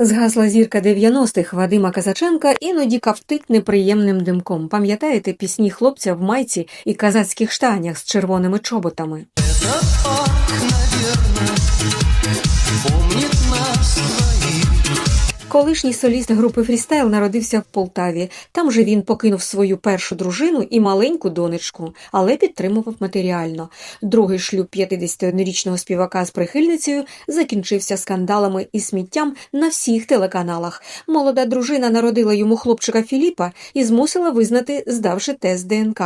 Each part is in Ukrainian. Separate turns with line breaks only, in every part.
Згасла зірка 90-х Вадима Казаченка іноді каптить неприємним димком. Пам'ятаєте пісні хлопця в майці і казацьких штанях з червоними чоботами? Колишній соліст групи Фрістайл народився в Полтаві. Там же він покинув свою першу дружину і маленьку донечку, але підтримував матеріально. Другий шлюб 51-річного співака з прихильницею закінчився скандалами і сміттям на всіх телеканалах. Молода дружина народила йому хлопчика Філіпа і змусила визнати, здавши тест ДНК.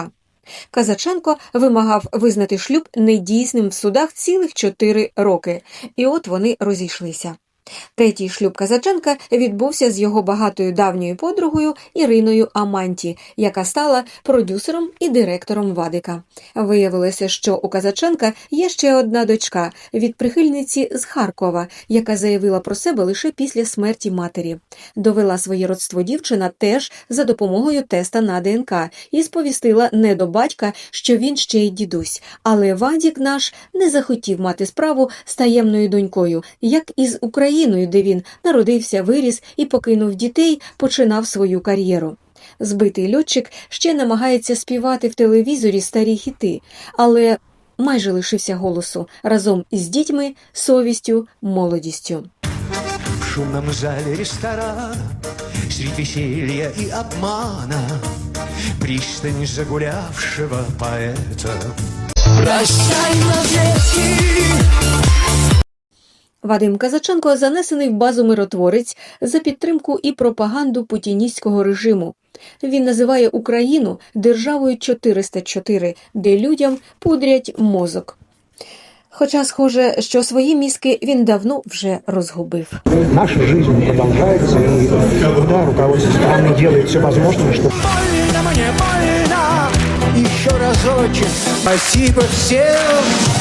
Казаченко вимагав визнати шлюб недійсним в судах цілих чотири роки, і от вони розійшлися. Третій шлюб Казаченка відбувся з його багатою давньою подругою Іриною Аманті, яка стала продюсером і директором Вадика. Виявилося, що у Казаченка є ще одна дочка від прихильниці з Харкова, яка заявила про себе лише після смерті матері. Довела своє родство дівчина теж за допомогою теста на ДНК і сповістила не до батька, що він ще й дідусь. Але Вадік наш не захотів мати справу з таємною донькою, як із Україною, де він народився, виріс і покинув дітей, починав свою кар'єру. Збитий льотчик ще намагається співати в телевізорі старі хіти, але майже лишився голосу разом із дітьми, совістю, молодістю.
В шумном зале ресторана Средь веселья и обмана Пристань загулявшего поэта Прощай навеки
Вадим Казаченко занесений в базу миротворець за підтримку і пропаганду путіністського режиму. Він називає Україну державою 404, де людям пудрять мозок. Хоча схоже, що свої мізки він давно вже розгубив.
Наша жизнь продолжается, и да, руководство страны делает все возможное, чтобы
Больно мне, больно Еще разочек Спасибо всем